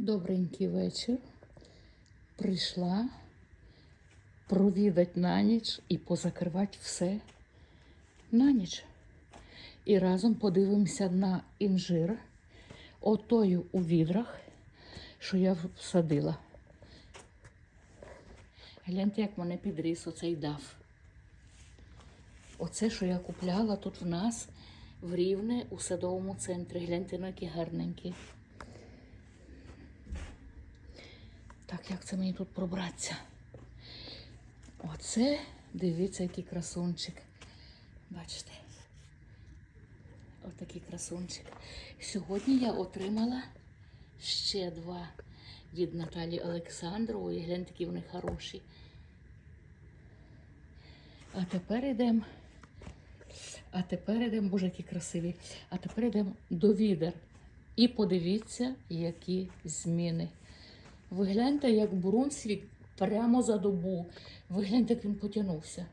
Добренький вечір. Прийшла провідати на ніч і позакривати все на ніч. І разом подивимося на інжир, отою у відрах, що я всадила. Гляньте, як мене підріс оцей дав. Оце, що я купляла тут в нас в Рівне у садовому центрі. Гляньте, ну які гарненькі. Так, як це мені тут пробратися? Оце, дивіться, який красунчик. Бачите? Отакий красунчик. Сьогодні я отримала ще два від Наталі Олександрової. Гляньте, які вони хороші. А тепер йдемо. А тепер йдемо, боже, які красиві. А тепер йдемо до відер. І подивіться, які зміни. Ви гляньте, як Брунсвік прямо за добу. Ви гляньте, як він потягнувся.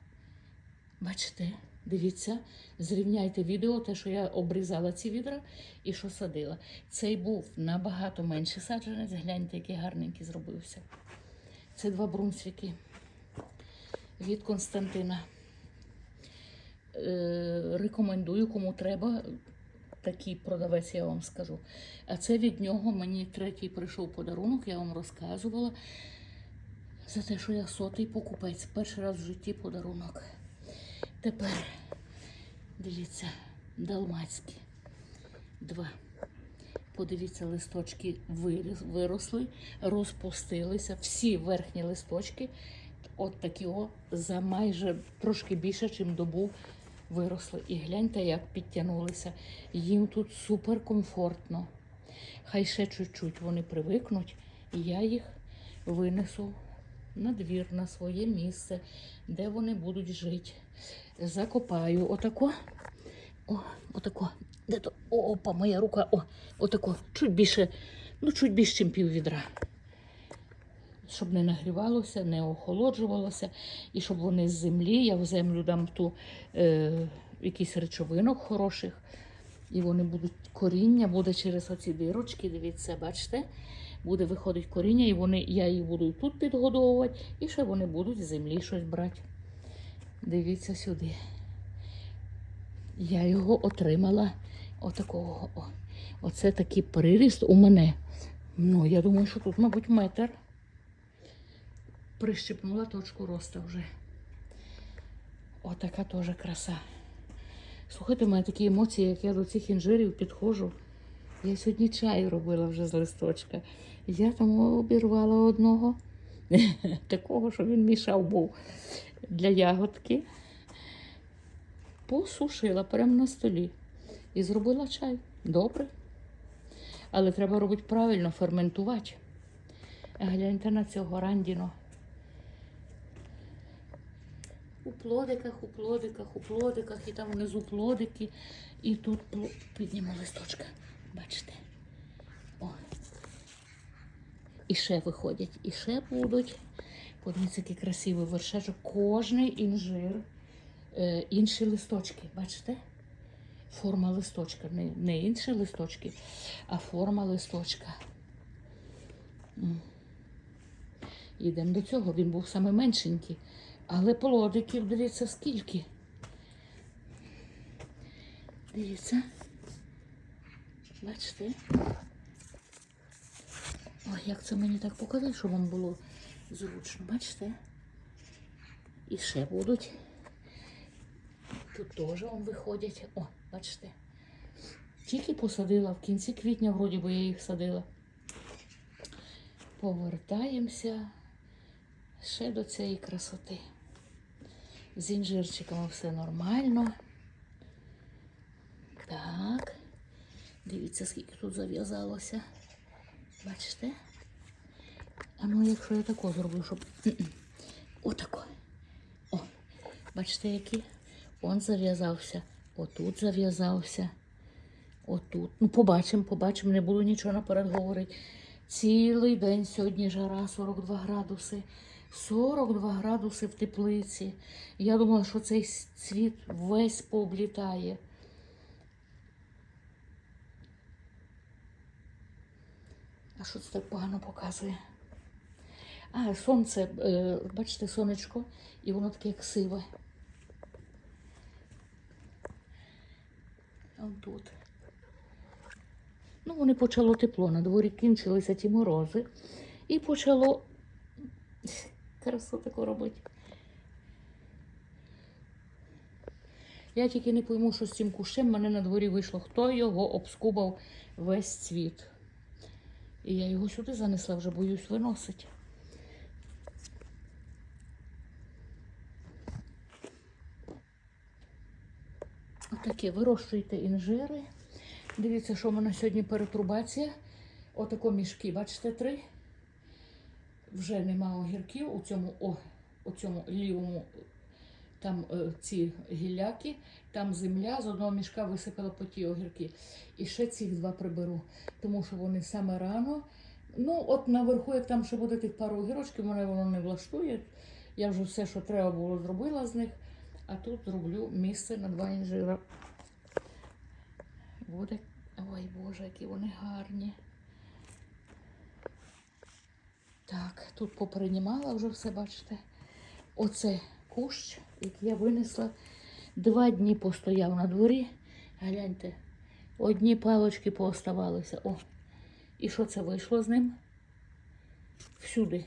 Бачите, дивіться, зрівняйте відео, те, що я обрізала ці відра і що садила. Цей був набагато менший саджанець. Гляньте, який гарненький зробився. Це два брунсвіки від Константина. Е, рекомендую, кому треба. Такий продавець, я вам скажу. А це від нього мені третій прийшов подарунок, я вам розказувала за те, що я сотий покупець. Перший раз в житті подарунок. Тепер дивіться, далмацькі. Два. Подивіться, листочки виросли, розпустилися. Всі верхні листочки, от такі о, за майже трошки більше, ніж добу виросли. І гляньте, як підтягнулися. Їм тут супер комфортно. Хай ще чуть-чуть вони привикнуть, і я їх винесу на двір, на своє місце, де вони будуть жити. Закопаю отако. О, отако. Де то? Опа, моя рука. О, отако. Чуть більше, ну чуть більше, ніж пів відра. Щоб не нагрівалося, не охолоджувалося, і щоб вони з землі, я в землю дам ту е, якісь речовинок хороших, і вони будуть коріння, буде через оці дирочки, дивіться, бачите, буде виходить коріння, і вони, я їх буду тут підгодовувати, і ще вони будуть з землі щось брати. Дивіться сюди. Я його отримала отакого. Оце такий приріст у мене. Ну, я думаю, що тут, мабуть, метр. Прищепнула точку росту вже. Отака теж краса. Слухайте, у мене такі емоції, як я до цих інжирів підходжу. Я сьогодні чай робила вже з листочка. Я там обірвала одного. Такого, що він мішав був для ягодки. Посушила прямо на столі і зробила чай. Добре. Але треба робити правильно, ферментувати. Гляньте на цього рандіно. У плодиках, у плодиках, у плодиках, і там внизу плодики, і тут пло... підніму листочка. Бачите? О. І ще виходять, і ще будуть. Подивіться, який красивий вершечок. Кожний інжир, е, інші листочки, бачите? Форма листочка. Не, не інші листочки, а форма листочка. Йдемо до цього. Він був саме меншенький. Але плодиків, дивіться, скільки. Дивіться. Бачите? Ой, як це мені так показати, щоб вам було зручно. Бачите? І ще будуть. Тут теж вам виходять. О, бачите. Тільки посадила в кінці квітня, вроді би я їх садила. Повертаємося ще до цієї красоти. З інжирчиками все нормально. Так. Дивіться, скільки тут зав'язалося. Бачите? А ну, якщо я тако зроблю, щоб. Отако. О, бачите, які? Он зав'язався. Отут зав'язався. Отут. Ну, побачимо, побачимо, не буду нічого наперед говорити. Цілий день сьогодні жара 42 градуси. 42 градуси в теплиці. Я думала, що цей цвіт весь пооблітає. А що це так погано показує? А, сонце, е, бачите, сонечко, і воно таке як сиве. Тут. Ну, вони почало тепло, на дворі кінчилися ті морози. І почало красу таку робити. Я тільки не пойму, що з цим кущем в мене на дворі вийшло. Хто його обскубав весь цвіт. І я його сюди занесла, вже боюсь виносити. Отаке, вирощуйте інжири. Дивіться, що в мене сьогодні перетрубація. Отако мішки, бачите, три. Вже нема огірків у цьому, о, у цьому лівому, там е, ці гілляки, там земля, з одного мішка висипала по ті огірки. І ще цих два приберу, тому що вони саме рано. Ну, от наверху, як там ще буде тих пару огірочків, мене воно не влаштує. Я вже все, що треба було, зробила з них. А тут зроблю місце на два інжира. Буде. Ой Боже, які вони гарні. Так, тут попринімала вже все, бачите. Оце кущ, який я винесла. Два дні постояв на дворі. Гляньте, одні палочки пооставалися. О, і що це вийшло з ним? Всюди.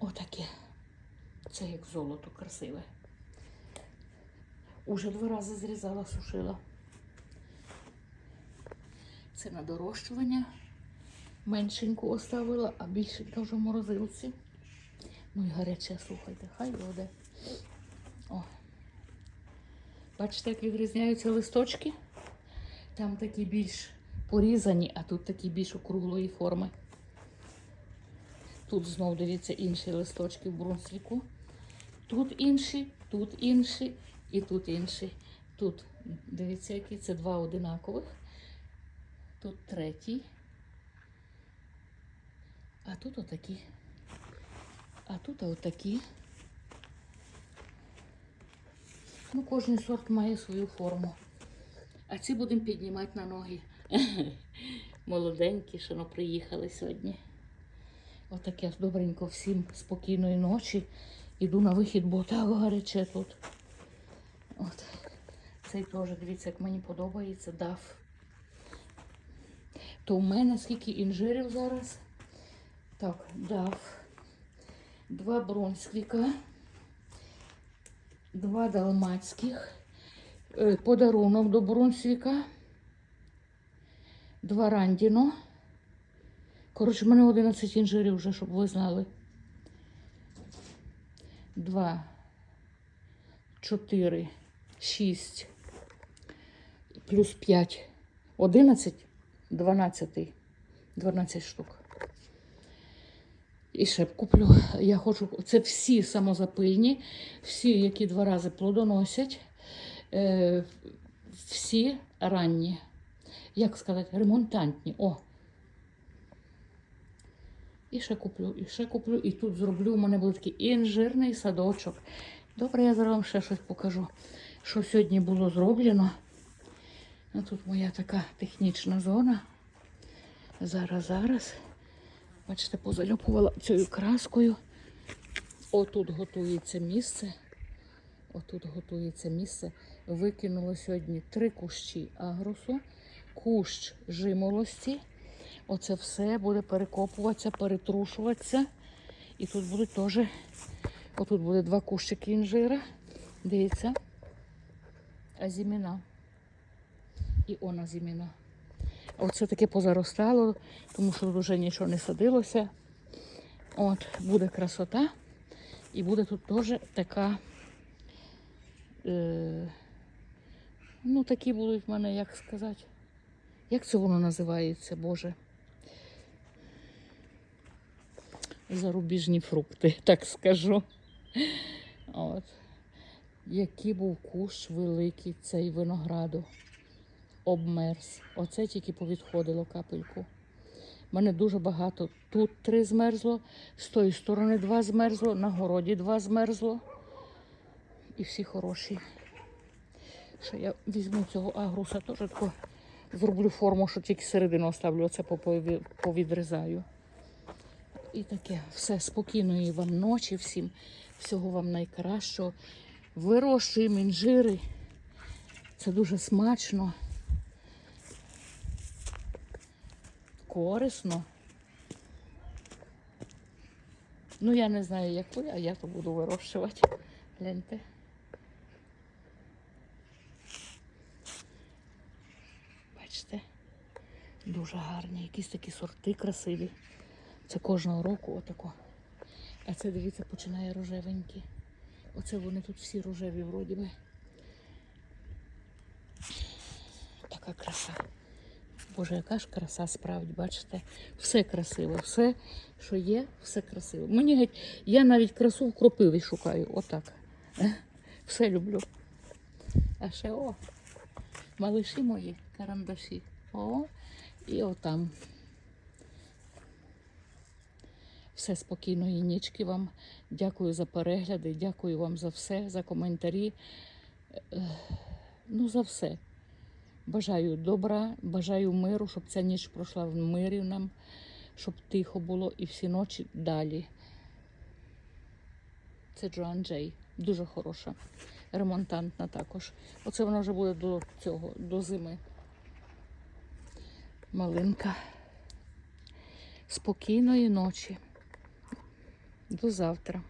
Отаке. Це як золото красиве. Уже два рази зрізала, сушила. Це на дорощування. Меншеньку оставила, а більшенька вже в морозилці. Ну і гаряче, слухайте, хай буде. О. Бачите, як відрізняються листочки? Там такі більш порізані, а тут такі більш округлої форми. Тут знов дивіться інші листочки в брунсвіку. Тут інші, тут інші і тут інші. Тут, дивіться, які це два одинакових. Тут третій. А тут отакі. А тут отакі. Ну, кожен сорт має свою форму. А ці будемо піднімати на ноги. Молоденькі, що приїхали сьогодні. Отаке добренько всім спокійної ночі. Іду на вихід, бо так гаряче тут. От. Цей теж, дивіться, як мені подобається, дав. То в мене скільки інжирів зараз? Так, дав. Два бронськвіка, два далмацьких, е, подарунок до Брунсвіка, два рандіно. Коротше, в мене 11 інжирів вже, щоб ви знали. Два, чотири, шість, плюс п'ять, одинадцять, дванадцятий, дванадцять штук. І ще куплю. Я хочу. Це всі самозапильні, всі, які два рази плодоносять, е, всі ранні. Як сказати, ремонтантні. О. І ще куплю, і ще куплю, і тут зроблю. У мене буде такий інжирний садочок. Добре, я зараз вам ще щось покажу, що сьогодні було зроблено. Ну, тут моя така технічна зона. Зараз, зараз. Бачите, позальопувала цією краскою. Отут готується місце. Отут готується місце. Викинула сьогодні три кущі агрусу, кущ жимолості. Оце все буде перекопуватися, перетрушуватися. І тут будуть теж, отут буде два кущики інжира. Дивіться. Азіміна. І он азіміна. Оце таке позаростало, тому що вже нічого не садилося. От, буде красота. І буде тут теж така. Е, ну, такі будуть в мене, як сказати. Як це воно називається, Боже? Зарубіжні фрукти, так скажу. От. Який був кущ великий цей винограду. Обмерз. Оце тільки повідходило капельку. У мене дуже багато. Тут три змерзло, з тої сторони два змерзло, на городі два змерзло. І всі хороші. Ще я візьму цього агруса, теж тако зроблю форму, що тільки середину оставлю, оце повідрізаю. І таке все спокійної вам ночі всім, всього вам найкращого. Вирощуємо інжири. Це дуже смачно. Корисно. Ну, я не знаю, як ви, а я то буду вирощувати. Гляньте. Бачите? Дуже гарні, якісь такі сорти красиві. Це кожного року отако. А це, дивіться, починає рожевенькі. Оце вони тут всі рожеві вроді би. Така краса. Боже, яка ж краса справді, бачите? Все красиво, все, що є, все красиво. Мені геть, я навіть красу в кропиві шукаю. Отак. Все люблю. А ще о, малиші мої, карандаші. О, і отам. Все спокійної нічки вам. Дякую за перегляди, дякую вам за все, за коментарі. Ну, за все. Бажаю добра, бажаю миру, щоб ця ніч пройшла в мирі нам, щоб тихо було і всі ночі далі. Це Джоан Джей. Дуже хороша. Ремонтантна також. Оце вона вже буде до цього, до зими. Малинка. Спокійної ночі. До завтра.